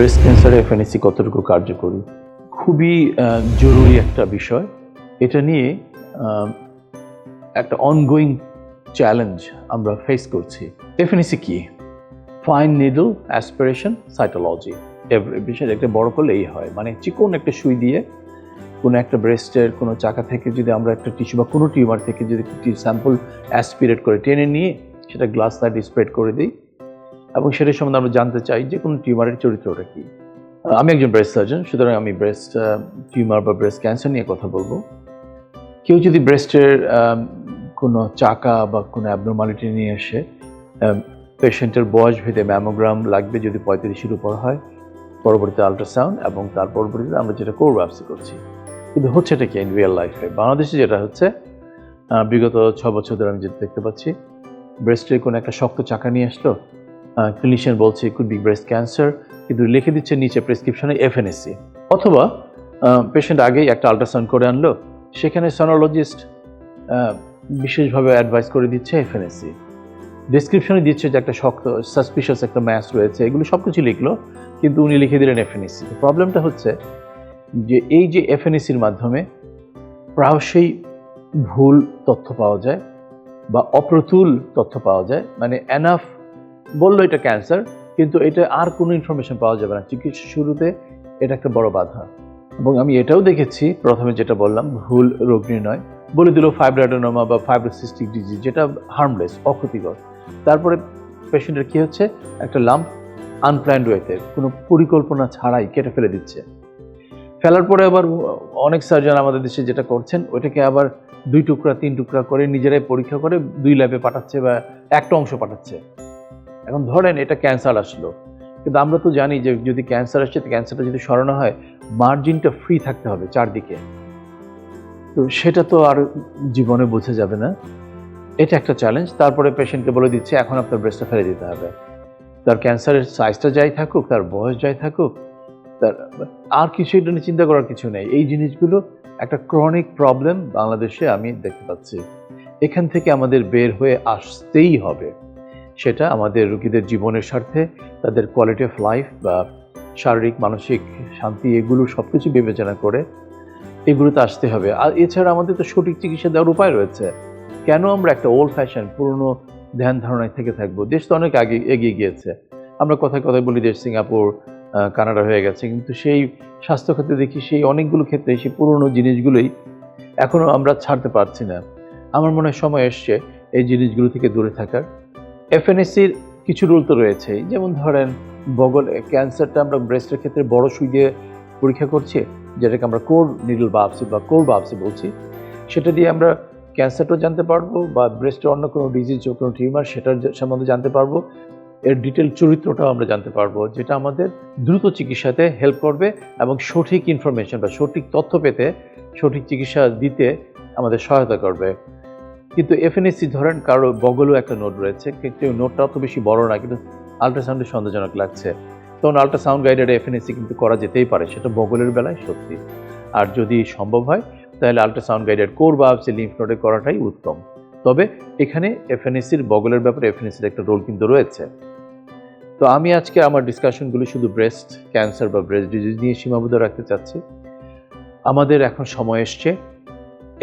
Breast ক্যান্সারে FNAC কতটুকু কার্যকরী? খুবই জরুরি একটা বিষয়। এটা নিয়ে একটা অনগোয়িং চ্যালেঞ্জ আমরা ফেস করছি। এফএনএসি কি? ফাইন নিডল অ্যাসপিরেশন সাইটোলজি বিষয়টা একটা বড় করলে এই হয়। মানে চিকন একটা সুই দিয়ে কোনো একটা ব্রেস্টের কোনো চাকা থেকে যদি আমরা একটা টিস্যু বা কোনো টিউমার থেকে যদি স্যাম্পল অ্যাসপিরেট করে টেনে নিয়ে, সেটা গ্লাস সাইড স্প্রেড করে দিই। এবং সেটার সম্বন্ধে আমরা জানতে চাই যে কোনো টিউমারের চরিত্রটা কী। আমি একজন ব্রেস্ট সার্জন সুতরাং আমি ব্রেস্ট টিউমার বা ব্রেস্ট ক্যান্সার নিয়ে কথা বলব। কেউ যদি ব্রেস্টের কোনো চাকা বা কোনো অ্যাবনর্মালিটি নিয়ে এসে পেশেন্টের বয়স ভেদে ম্যামোগ্রাম লাগবে যদি পঁয়ত্রিশের উপর হয়, পরবর্তীতে আল্ট্রাসাউন্ড এবং তার পরবর্তীতে আমরা যেটা কোর ব্যবসা করছি। কিন্তু হচ্ছে এটা কি ইন রিয়েল লাইফে বাংলাদেশে যেটা হচ্ছে বিগত ছ বছর ধরে আমি যেটা দেখতে পাচ্ছি ব্রেস্টের কোনো একটা শক্ত চাকা নিয়ে আসলো ক্লিনিশিয়ান বলছে কুড বি ব্রেস্ট ক্যান্সার কিন্তু লিখে দিচ্ছে নিচে প্রেসক্রিপশনে এফএনএসসি অথবা পেশেন্ট আগেই একটা আল্ট্রাসাউন্ড করে আনলো, সেখানে সনোলজিস্ট বিশেষভাবে অ্যাডভাইস করে দিচ্ছে এফএনএসসি ডিসক্রিপশনে দিচ্ছে যে একটা শক্ত সাসপিশিয়াস একটা ম্যাচ রয়েছে, এগুলো সব কিছু লিখলো, কিন্তু উনি লিখে দিলেন এফএনএসসি প্রবলেমটা হচ্ছে যে এই যে এফএনএসির মাধ্যমে প্রায়শই ভুল তথ্য পাওয়া যায় বা অপ্রতুল তথ্য পাওয়া যায় মানে এনাফ বলল এটা ক্যান্সার কিন্তু এটা আর কোনো ইনফরমেশন পাওয়া যাবে না। চিকিৎসা শুরুতে এটা একটা বড় বাধা। এবং আমি এটাও দেখেছি, প্রথমে যেটা বললাম, ভুল রোগ নির্ণয়। বলে দিল ফাইব্রাডোনোমা বা ফাইব্রোসিস্টিক ডিজিজ যেটা হার্মলেস অক্ষতিকর। তারপরে পেশেন্টের কি হচ্ছে? একটা লাম্প আনপ্ল্যান্ড ওয়েতে কোনো পরিকল্পনা ছাড়াই কেটে ফেলে দিচ্ছে। ফেলার পরে আবার অনেক সার্জন আমাদের দেশে যেটা করছেন, ওইটাকে আবার দুই টুকরা, তিন টুকরা করে নিজেরাই পরীক্ষা করে দুই ল্যাবে পাঠাচ্ছে বা একটা অংশ পাঠাচ্ছে। এখন ধরেন এটা ক্যান্সার আসলো। কিন্তু আমরা তো জানি যে যদি ক্যান্সার আসছে ক্যান্সারটা যদি সরানো হয়, মার্জিনটা ফ্রি থাকতে হবে চারদিকে। তো সেটা তো আর জীবনে বোঝা যাবে না। এটা একটা চ্যালেঞ্জ তারপরে পেশেন্টকে বলে দিচ্ছে, এখন আপনার ব্রেস্টটা ফেলে দিতে হবে। তার ক্যান্সারের সাইজটা যাই থাকুক, তার বয়স যাই থাকুক, তার আর কিছু এটা নিয়ে চিন্তা করার কিছু নেই। এই জিনিসগুলো একটা ক্রনিক প্রবলেম বাংলাদেশে আমি দেখতে পাচ্ছি। এখান থেকে আমাদের বের হয়ে আসতেই হবে। সেটা আমাদের রুগীদের জীবনের স্বার্থে, তাদের কোয়ালিটি অফ লাইফ বা শারীরিক, মানসিক শান্তি, এগুলো সব কিছু বিবেচনা করে এগুলোতে আসতে হবে। আর এছাড়া আমাদের তো সঠিক চিকিৎসা দেওয়ার উপায় রয়েছে। কেন আমরা একটা ওল্ড ফ্যাশন পুরনো ধ্যান ধারণায় থেকে থাকব? দেশ তো অনেক আগে, এগিয়ে গিয়েছে। আমরা কথায় কথায় বলি দেশ সিঙ্গাপুর কানাডা হয়ে গেছে, কিন্তু সেই স্বাস্থ্য ক্ষেত্রে দেখি সেই অনেকগুলো ক্ষেত্রে সেই পুরনো জিনিসগুলোই এখনও আমরা ছাড়তে পারছি না। আমার মনে হয় সময় এসছে এই জিনিসগুলো থেকে দূরে থাকার। এফএনএসির কিছু রুল তো রয়েছেই যেমন ধরেন বগল ক্যান্সারটা আমরা ব্রেস্টের ক্ষেত্রে বড় সুই দিয়ে পরীক্ষা করছি, যেটাকে আমরা কোর নিডল বাপসি বা কোর বাপসি বলছি। সেটা দিয়ে আমরা ক্যান্সারটাও জানতে পারব বা ব্রেস্টের অন্য কোনো ডিজিজ কোনো টিউমার সেটার সম্বন্ধে জানতে পারব। এর ডিটেল চরিত্রটাও আমরা জানতে পারব, যেটা আমাদের দ্রুত চিকিৎসাতে হেল্প করবে এবং সঠিক ইনফরমেশন বা সঠিক তথ্য পেতে সঠিক চিকিৎসা দিতে আমাদের সহায়তা করবে। কিন্তু এফএনএসি ধরেন কারও বগলও একটা নোট রয়েছে কিন্তু নোটটা অত বেশি বড় না, কিন্তু আল্ট্রাসাউন্ডে সন্দেহজনক লাগছে। তখন আল্ট্রাসাউন্ড গাইডেড এফএনএসি কিন্তু করা যেতেই পারে, সেটা বগলের বেলায় সত্যি। আর যদি সম্ভব হয়, তাহলে আল্ট্রাসাউন্ড গাইডেড কোর বা লিম্ফ নোডে করাটাই উত্তম। তবে এখানে এফএনএসির বগলের ব্যাপারে এফএনএসির একটা রোল কিন্তু রয়েছে। তো আমি আজকে আমার ডিসকাশনগুলো শুধু ব্রেস্ট ক্যান্সার বা ব্রেস্ট ডিজিজ নিয়ে সীমাবদ্ধ রাখতে চাচ্ছি। আমাদের এখন সময় এসছে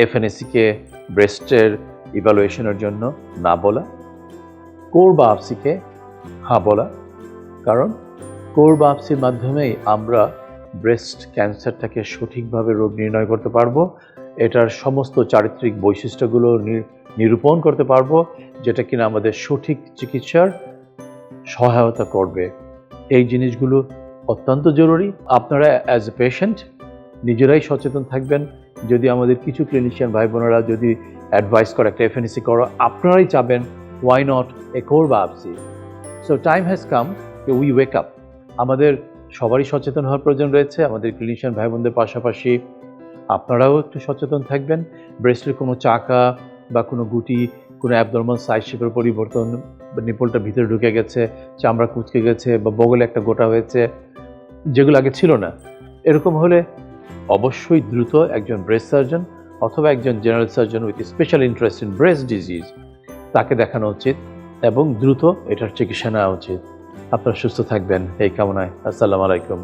এফএনএসিকে ব্রেস্টের ইভ্যালুয়েশনের জন্য না বলা, কোর বাপসিকে হ্যাঁ বলা, কারণ কোর বাপসির মাধ্যমেই আমরা ব্রেস্ট ক্যান্সারটাকে সঠিকভাবে রোগ নির্ণয় করতে পারব, এটার সমস্ত চারিত্রিক বৈশিষ্ট্যগুলো নিরূপণ করতে পারব, যেটা কিনা আমাদের সঠিক চিকিৎসার সহায়তা করবে। এই জিনিসগুলো অত্যন্ত জরুরি। আপনারা অ্যাজ এ পেশেন্ট নিজেরাই সচেতন থাকবেন। যদি আমাদের কিছু ক্লিনিশিয়ান ভাই বোনেরা যদি অ্যাডভাইস করে একটা এফএনএসি করো। আপনারাই চাবেন why not a core biopsy so time has come we wake up আমাদের সবারই সচেতন হওয়ার প্রয়োজন রয়েছে, আমাদের ক্লিনিশিয়ান ভাই বোনদের পাশাপাশি আপনারাও একটু সচেতন থাকবেন। ব্রেস্টের কোনো চাকা বা কোনো গুটি, কোনো অ্যাবনর্মাল সাইজ শেপের পরিবর্তন বা নিপলটা ভিতরে ঢুকে গেছে, চামড়া কুচকে গেছে বা বগলে একটা গোটা হয়েছে, যেগুলো আগে ছিল না। এরকম হলে অবশ্যই দ্রুত একজন ব্রেস্ট সার্জন অথবা একজন general surgeon with special interest in breast disease তাকে দেখানো উচিত এবং দ্রুত এটার চিকিৎসা নেওয়া উচিত। আপনারা সুস্থ থাকবেন। এই কামনায় আসসালামু আলাইকুম।